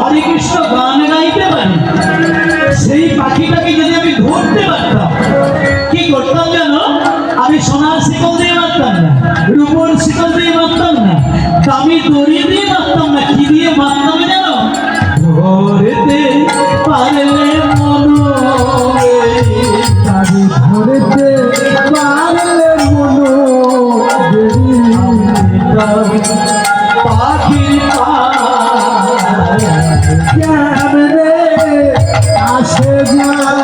হরে কৃষ্ণ গান গাইতে পারি। সেই পাখিটাকে যদি আমি ধরতে পারতাম, কি করতাম জানো? আমি সোনার শিকল দিয়ে মারতাম না, রূপর শিকল দিয়ে মারতাম না দামি দড়ি দিয়ে মারতাম না, কি দিয়ে মারতাম জানো? ধরতে পারলে মনে ধরতে পারলে মনো Señor.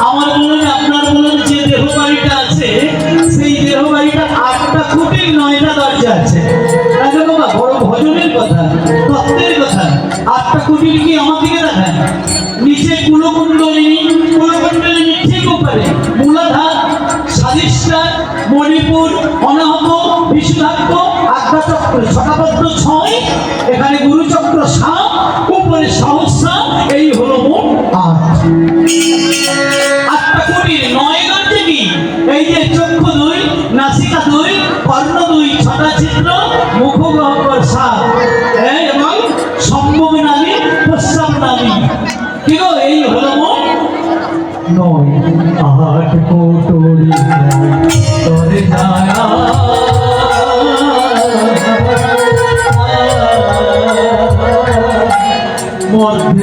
আমার বলুন আপনার বলুন যে দেহ আছে সেই দেহ আটটা কোটির নয়টা দরজা আছে। বড় ভজনের কথা, তত্ত্বের কথা। আটটা কোটির কি আমার নিষিদ্ধাত্ম আধ্যাচক্র শতাবদ্ধ ছয়, এখানে গুরুচক্র সাত, উপরে সহস্রা এই হলো আট। আটটা নয় গণ দেবী এই যে চক্ষু দুই, নাসিকা দুই, কর্ণ দুই ছটা চিত্র মুখ এবং সম্ভব নামী কি হলো মোট নয়।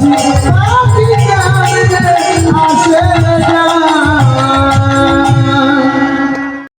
Thank you.